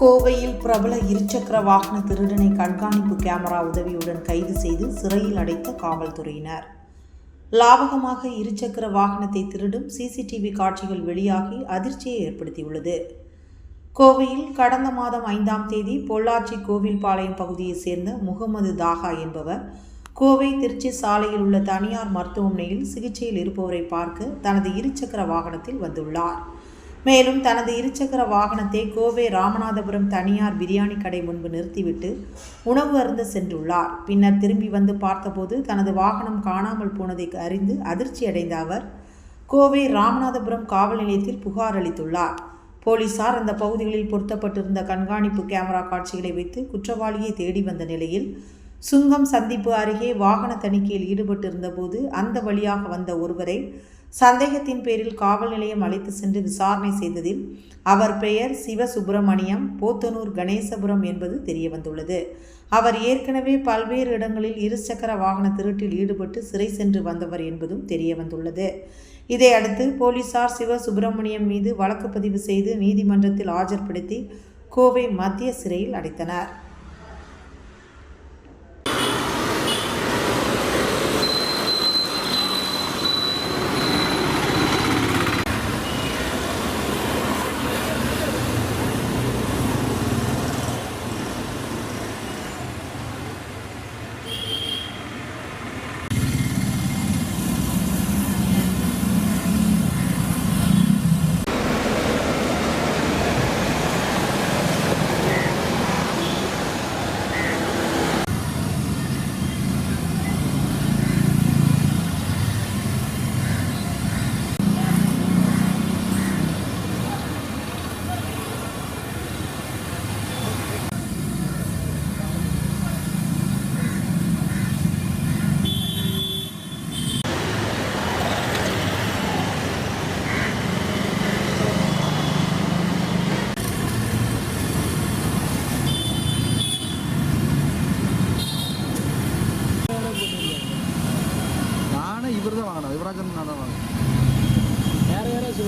கோவையில் பிரபல இருசக்கர வாகன திருடனை கண்காணிப்பு கேமரா உதவியுடன் கைது செய்து சிறையில் அடைத்த காவல்துறையினர். லாபகமாக இருசக்கர வாகனத்தை திருடும் சிசிடிவி காட்சிகள் வெளியாகி அதிர்ச்சியை ஏற்படுத்தியுள்ளது. கோவையில் கடந்த மாதம் ஐந்தாம் தேதி பொள்ளாச்சி கோவில்பாளையம் பகுதியைச் சேர்ந்த முகமது தாகா என்பவர் கோவை திருச்சி சாலையில் உள்ள தனியார் மருத்துவமனையில் சிகிச்சையில் இருப்பவரை பார்க்க தனது இருசக்கர வாகனத்தில் வந்துள்ளார். மேலும் தனது இருசக்கர வாகனத்தை கோவை ராமநாதபுரம் தனியார் பிரியாணி கடை முன்பு நிறுத்திவிட்டு உணவு அருந்த சென்றுள்ளார். பின்னர் திரும்பி வந்து பார்த்தபோது தனது வாகனம் காணாமல் போனதை அறிந்து அதிர்ச்சி அடைந்த அவர் கோவை ராமநாதபுரம் காவல் நிலையத்தில் புகார் அளித்துள்ளார். போலீசார் அந்த பகுதிகளில் பொருத்தப்பட்டிருந்த கண்காணிப்பு கேமரா காட்சிகளை வைத்து குற்றவாளியை தேடி வந்த நிலையில் சுங்கம் சந்திப்பு அருகே வாகன தணிக்கையில் ஈடுபட்டிருந்தபோது அந்த வழியாக வந்த ஒருவரை சந்தேகத்தின் பேரில் காவல் நிலையம் அழைத்து சென்று விசாரணை செய்ததில் அவர் பெயர் சிவசுப்பிரமணியம் போத்தனூர் கணேசபுரம் என்பது தெரியவந்துள்ளது. அவர் ஏற்கனவே பல்வேறு இடங்களில் இருசக்கர வாகன திருட்டில் ஈடுபட்டு சிறை சென்று வந்தவர் என்பதும் தெரியவந்துள்ளது. இதையடுத்து போலீசார் சிவசுப்பிரமணியம் மீது வழக்கு பதிவு செய்து நீதிமன்றத்தில் ஆஜர்படுத்தி கோவை மத்திய சிறையில் அடைத்தனர். நானே இவர் தான் வாங்கினேன் யுவராஜன் நான் தான் வாங்கினேன் வேற யாராவது